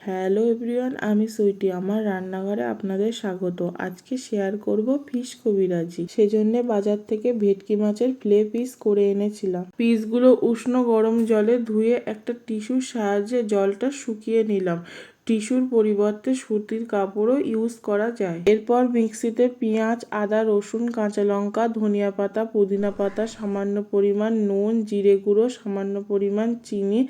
Hello everyone, আমি সুইটি। আমার রান্নাঘরে আপনাদের স্বাগত। আজকে শেয়ার করব ফিশ কবিরাজি। সেজন্য বাজার থেকে ভেটকি মাছের ফ্লে পিস করে এনেছিলাম। পিসগুলো উষ্ণ গরম জলে ধুয়ে একটা টিস্যুর সাহায্যে জলটা শুকিয়ে নিলাম। টিস্যুর পরিবর্তে সুতির কাপড়ও ইউজ করা যায়। এরপর মিক্সিতে পেঁয়াজ, আদা, রসুন, কাঁচা লঙ্কা, ধনিয়া পাতা, পুদিনা পাতা, সামান্য পরিমাণ নুন, জিরে গুঁড়ো, সামান্য পরিমাণ চিনি,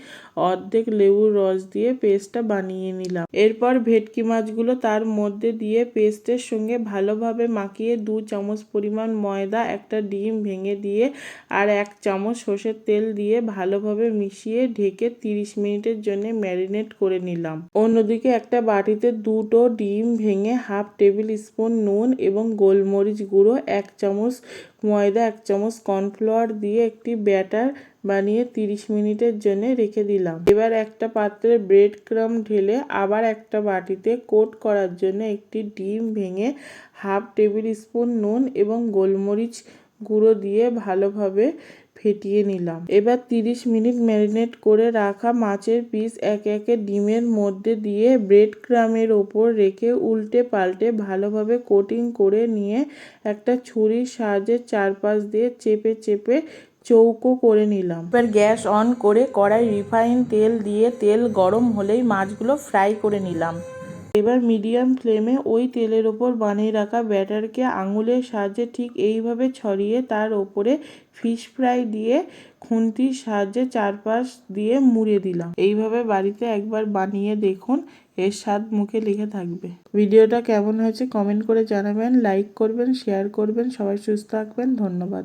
অর্ধেক লেবুর রস দিয়ে পেস্টটা বানিয়ে নিলাম। এরপর ভেটকি মাছগুলো তার মধ্যে দিয়ে পেস্টের সঙ্গে ভালোভাবে মাখিয়ে দু চামচ পরিমাণ ময়দা, একটা ডিম ভেঙে দিয়ে আর এক চামচ সর্ষের তেল দিয়ে ভালোভাবে মিশিয়ে ঢেকে তিরিশ মিনিটের জন্য ম্যারিনেট করে নিলাম। অন্যদিকে একটা বাটিতে দুটো ডিম ভেঙে হাফ টেবিল স্পুন নুন এবং গোলমরিচ গুঁড়ো, এক চামচ ময়দা, এক চামচ কর্নফ্লাওয়ার দিয়ে একটি ব্যাটার বানিয়ে তিরিশ মিনিটের জন্য রেখে দিলাম। এবার একটা পাত্রে ব্রেড ক্রাম ঢেলে আবার একটা বাটিতে কোট করার জন্য একটি ডিম ভেঙে হাফ টেবিল স্পুন নুন এবং গোলমরিচ গুঁড়ো দিয়ে ভালোভাবে ফেটিয়ে নিলাম। এবার তিরিশ মিনিট ম্যারিনেট করে রাখা মাছের পিস এক একে ডিমের মধ্যে দিয়ে ব্রেড ক্রামের ওপর রেখে উল্টে পাল্টে ভালোভাবে কোটিং করে নিয়ে একটা ছুরির সাহায্যে চারপাশ দিয়ে চেপে চেপে চৌকো করে নিলাম। এবার গ্যাস অন করে কড়াই রিফাইন তেল দিয়ে তেল গরম হলেই মাছগুলো ফ্রাই করে নিলাম। এবার মিডিয়াম ফ্লেমে ওই তেলের ওপর বানিয়ে রাখা ব্যাটারকে আঙুলের সাহায্যে ঠিক এইভাবে ছড়িয়ে তার ওপরে ফিশ ফ্রাই দিয়ে খুন্তির সাহায্যে চারপাশ দিয়ে মুড়ে দিলাম। এইভাবে বাড়িতে একবার বানিয়ে দেখুন, এর স্বাদ মুখে লিখে থাকবে। ভিডিওটা কেমন হয়েছে কমেন্ট করে জানাবেন, লাইক করবেন, শেয়ার করবেন, সবাই সুস্থ থাকবেন, ধন্যবাদ।